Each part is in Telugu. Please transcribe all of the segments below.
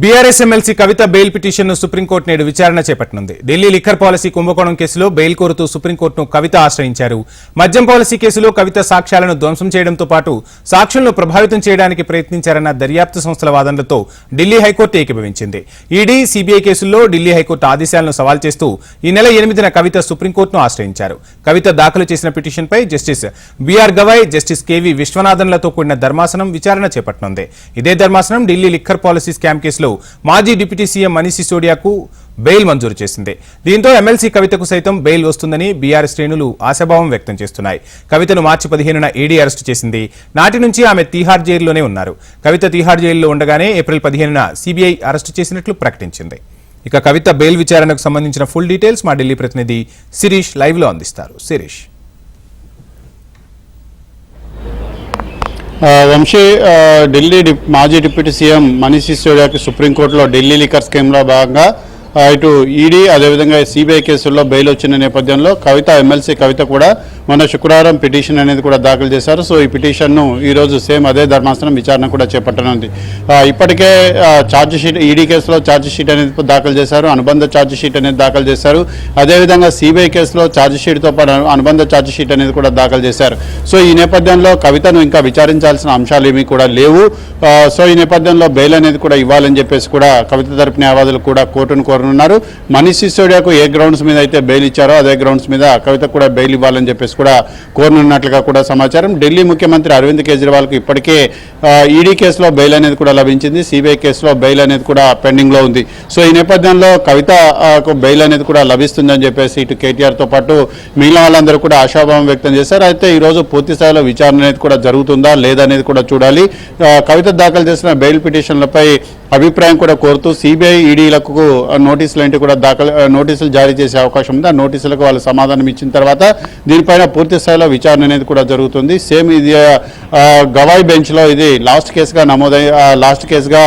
బీఆర్ఎస్ ఎమ్మెల్సీ కవిత బెయిల్ పిటిషన్ను సుప్రీంకోర్టు నేడు విచారణ చేపట్టనుంది. ఢిల్లీ లిక్కర్ పాలసీ కుంభకోణం కేసులో బెయిల్ కోరుతూ సుప్రీంకోర్టును కవిత ఆశ్రయించారు. మద్యం పాలసీ కేసులో కవిత సాక్ష్యాలను ధ్వంసం చేయడంతో పాటు సాక్షులను ప్రభావితం చేయడానికి ప్రయత్నించారన్న దర్యాప్తు సంస్థల వాదనలతో ఢిల్లీ హైకోర్టు ఏకీభవించింది. ఈడీ సీబీఐ కేసుల్లో ఢిల్లీ హైకోర్టు ఆదేశాలను సవాల్ చేస్తూ ఈ నెల ఎనిమిదిన కవిత సుప్రీంకోర్టును ఆశ్రయించారు. కవిత దాఖలు చేసిన పిటిషన్పై justice BR Gavai justice KV విశ్వనాథన్లతో కూడిన ధర్మాసనం విచారణ చేపట్టనుంది. ఇదే ధర్మాసనం ఢిల్లీ లిక్కర్ పాలసీ స్కామ్ కేసులో మాజీ డిప్యూటీ సీఎం మనీష్ సిసోడియాకు బెయిల్ మంజూరు చేసింది. దీంతో ఎమ్మెల్సీ కవితకు సైతం బెయిల్ వస్తుందని బీఆర్ శ్రేణులు ఆశాభావం వ్యక్తం చేస్తున్నాయి. కవితను మార్చి పదిహేనున ఈడీ అరెస్టు చేసింది. నాటి నుంచి ఆమె తీహార్ జైల్లోనే ఉన్నారు. కవిత తీహార్ జైల్లో ఉండగానే ఏప్రిల్ పదిహేనున సీబీఐ అరెస్టు చేసినట్లు ప్రకటించింది. ఇక కవిత బెయిల్ విచారణకు సంబంధించిన ఫుల్ డీటెయిల్స్ మా ఢిల్లీ ప్రతినిధి శిరీష్ లైవ్లో అందిస్తారు. శిరీష్. వంశీ ఢిల్లీ మాజీ డిప్యూటీ సీఎం మనీష్ సిసోడియాకి సుప్రీంకోర్టులో ఢిల్లీ లిక్కర్ స్కీమ్లో భాగంగా ఇటు ఈడీ అదేవిధంగా సిబిఐ కేసుల్లో బెయిల్ వచ్చిన నేపథ్యంలో కవిత ఎమ్మెల్సీ కవిత కూడా మొన్న శుక్రవారం పిటిషన్ అనేది కూడా దాఖలు చేశారు. సో ఈ పిటిషన్ను ఈరోజు సేమ్ అదే ధర్మాసనం విచారణ కూడా చేపట్టనుంది. ఇప్పటికే ఆ, షీట్ ఈడీ కేసులో ఛార్జ్ షీట్ అనేది దాఖలు చేశారు. అనుబంధ ఛార్జ్ షీట్ అనేది దాఖలు చేశారు. అదేవిధంగా సిబిఐ కేసులో ఛార్జ్ షీట్తో పాటు అనుబంధ ఛార్జ్ షీట్ అనేది కూడా దాఖలు చేశారు. సో ఈ నేపథ్యంలో కవితను ఇంకా విచారించాల్సిన అంశాలు ఏమీ కూడా లేవు. సో ఈ నేపథ్యంలో బెయిల్ అనేది కూడా ఇవ్వాలని చెప్పేసి కూడా కవిత తరపు న్యాయవాదులు కూడా కోర్టును కోరనున్నారు మనీష్ సిసోడియాకు ఏ గ్రౌండ్స్ మీద అయితే బెయిల్ ఇచ్చారో అదే గ్రౌండ్స్ మీద కవిత కూడా బెయిల్ ఇవ్వాలని చెప్పేసి కూడా కోరనున్నట్లుగా కూడా సమాచారం. ఢిల్లీ ముఖ్యమంత్రి అరవింద్ కేజ్రీవాల్కు ఇప్పటికే ఈడీ కేసులో బెయిల్ అనేది కూడా లభించింది. సిబిఐ కేసులో బెయిల్ అనేది కూడా పెండింగ్లో ఉంది. సో ఈ నేపథ్యంలో కవితకు బెయిల్ అనేది కూడా లభిస్తుందని చెప్పేసి ఇటు కేటీఆర్తో పాటు మిగిలిన వాళ్ళందరూ కూడా ఆశాభావం వ్యక్తం చేశారు. అయితే ఈరోజు పూర్తి స్థాయిలో విచారణ అనేది కూడా జరుగుతుందా లేదనేది కూడా చూడాలి. కవిత దాఖలు చేసిన బెయిల్ పిటిషన్లపై అభిప్రాయం కూడా కోరుతూ సిబిఐ ఈడీలకు నోటీసులు ఏంటి కూడా దాఖలు నోటీసులు జారీ చేసే అవకాశం ఉంది. ఆ నోటీసులకు వాళ్ళు సమాధానం ఇచ్చిన తర్వాత దీనిపైన పూర్తి స్థాయిలో విచారణ అనేది కూడా జరుగుతుంది. సేమ్ ఇది గవాయి గవాయ్ బెంచ్లో ఇది లాస్ట్ కేసుగా నమోదై లాస్ట్ కేసుగా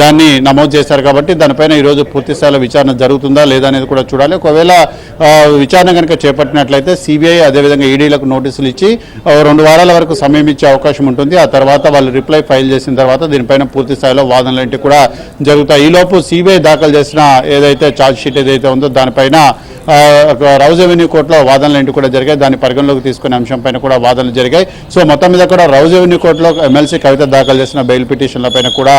దాన్ని నమోదు చేశారు కాబట్టి దానిపైన ఈరోజు పూర్తి స్థాయిలో విచారణ జరుగుతుందా లేదా అనేది కూడా చూడాలి. ఒకవేళ విచారణ కనుక చేపట్టినట్లయితే సిబిఐ అదేవిధంగా ఈడీలకు నోటీసులు ఇచ్చి రెండు వారాల వరకు సమయం ఇచ్చే అవకాశం ఉంటుంది. ఆ తర్వాత వాళ్ళు రిప్లై ఫైల్ చేసిన తర్వాత దీనిపైన పూర్తి స్థాయిలో వాదనలు ఏంటి కూడా జరుగుతాయి. ఈలోపు సిబిఐ దాఖలు చేసిన ఏదైతే ఛార్జ్ షీట్ ఏదైతే ఉందో దానిపైన రౌజ్ అవెన్యూ కోర్టులో వాదనలు ఏంటి కూడా జరిగాయి. దాన్ని పరిగణలోకి తీసుకునే అంశం పైన కూడా వాదనలు జరిగాయి. సో మొత్తం మీద కూడా రౌజ్ అవెన్యూ కోర్టులో ఎమ్మెల్సీ కవిత దాఖలు చేసిన బెయిల్ పిటిషన్ల పైన కూడా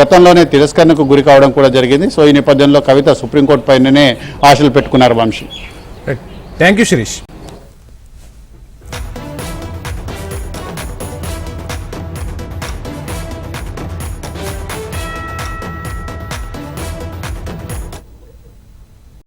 గతంలోనే తిరస్కరణకు గురి కావడం కూడా జరిగింది. సో ఈ నేపథ్యంలో కవిత సుప్రీంకోర్టు పైననే ఆశలు పెట్టుకున్నారు వంశీ. Thank you Sirish